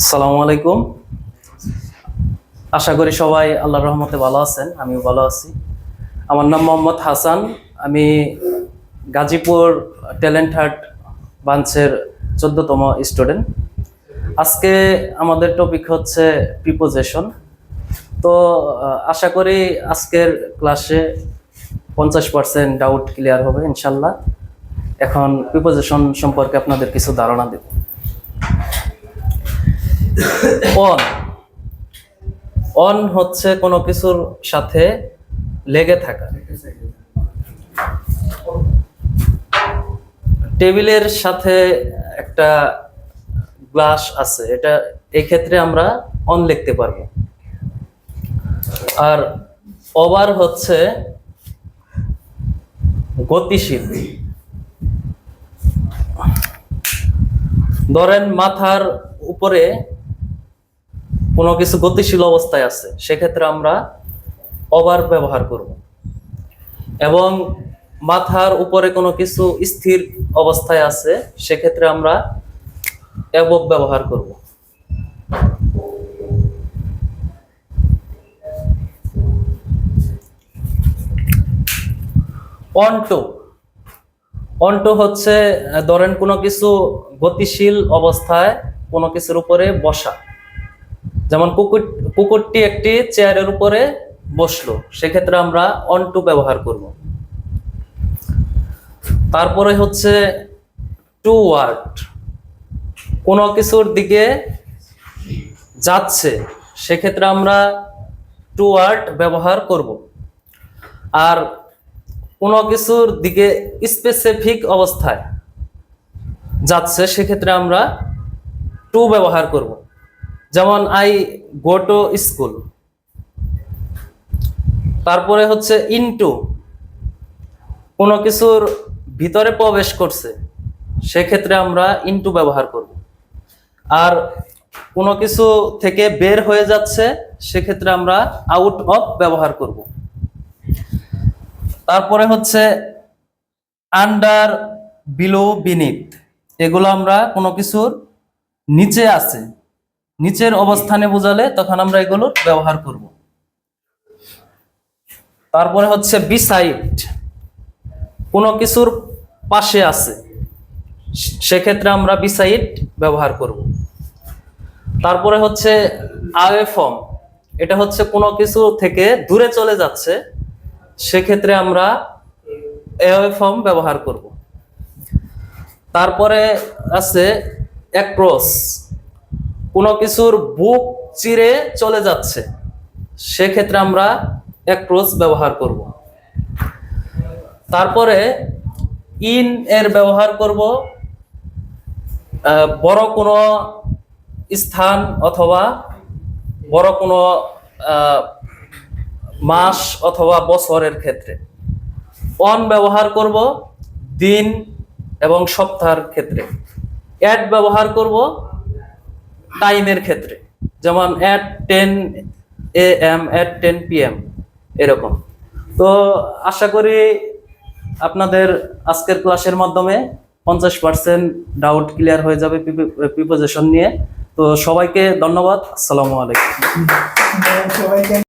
আসসালামু আলাইকুম। আশা করি সবাই আল্লাহর রহমতে ভালো আছেন, আমিও ভালো আছি। আমার নাম মোহাম্মদ হাসান, আমি গাজীপুর ট্যালেন্ট হার্ট বাঞ্চের চোদ্দতম স্টুডেন্ট। আজকে আমাদের টপিক হচ্ছে প্রিপোজেশন তো আশা করি আজকের ক্লাসে পঞ্চাশ পার্সেন্ট ডাউট ক্লিয়ার হবে, ইনশাল্লাহ। এখন প্রিপোজেশন সম্পর্কে আপনাদের কিছু ধারণা দেব। অন অন হচ্ছে কোনো কিছুর সাথে লেগে থাকা। টেবিলের সাথে একটা গ্লাস আছে, এটা এই ক্ষেত্রে আমরা অন লিখতে পারব। আর ওভার হচ্ছে গতিশীল। ধরেন মাথার উপরে কোনো কিছু গতিশীল অবস্থায় আছে, সেক্ষেত্রে আমরা ওভার ব্যবহার করব। এবং মাথার উপরে কোনো কিছু স্থির অবস্থায় আছে, সেক্ষেত্রে আমরা অ্যাবভ ব্যবহার করব। অন্টো। অন্টো হচ্ছে, ধরেন কোনো কিছু গতিশীল অবস্থায় কোনো কিছুর উপরে বসা। যেমন কুকুর কুকুরটি একটি চেয়ারের উপরে বসল, সেক্ষেত্রে আমরা অন টু ব্যবহার করব। তারপরে হচ্ছে টু ওয়ার্ড কোনো কিছুর দিকে যাচ্ছে, সেক্ষেত্রে আমরা টু ওয়ার্ড ব্যবহার করব। আর কোনো কিছুর দিকে স্পেসিফিক অবস্থায় যাচ্ছে, সেক্ষেত্রে আমরা টু ব্যবহার করব। যেমন আই গো টু স্কুল তারপরে হচ্ছে ইনটু কোনো কিছুর ভিতরে প্রবেশ করছে, সেক্ষেত্রে আমরা ইনটু ব্যবহার করব। আর কোনো কিছু থেকে বের হয়ে যাচ্ছে, সেক্ষেত্রে আমরা আউট অফ ব্যবহার করব। তারপরে হচ্ছে আন্ডার বিলো বিনিত এগুলো আমরা কোনো কিছুর নিচে আছে। নিচের অবস্থানে বোঝালে তখন আমরা এগুলো ব্যবহার করব। তারপরে হচ্ছে বিসাইড কোনো কিছুর পাশে আছে, সেক্ষেত্রে আমরা বিসাইড ব্যবহার করব। তারপরে হচ্ছে আওয়ে ফর্ম এটা হচ্ছে কোনো কিছু থেকে দূরে চলে যাচ্ছে, সেক্ষেত্রে আমরা এওয়ে ফর্ম ব্যবহার করব। তারপরে আছে অ্যাক্রস কোনো কিছুর বুক চিরে চলে যাচ্ছে, সেক্ষেত্রে আমরা অ্যাক্রস ব্যবহার করব। তারপরে ইন এর ব্যবহার করব বড় কোনো স্থান অথবা বড় কোনো মাস অথবা বছরের ক্ষেত্রে। অন ব্যবহার করব দিন এবং সপ্তাহের ক্ষেত্রে। অ্যাড ব্যবহার করব টাইমের ক্ষেত্রে। যেমন at ten A M at ten P M এরকম। তো আশা করি আপনাদের আজকের ক্লাসের মাধ্যমে পঞ্চাশ পার্সেন্ট ডাউট ক্লিয়ার হয়ে যাবে প্রিপোজিশন নিয়ে। তো সবাইকে ধন্যবাদ। আসসালামু আলাইকুম। সবাইকে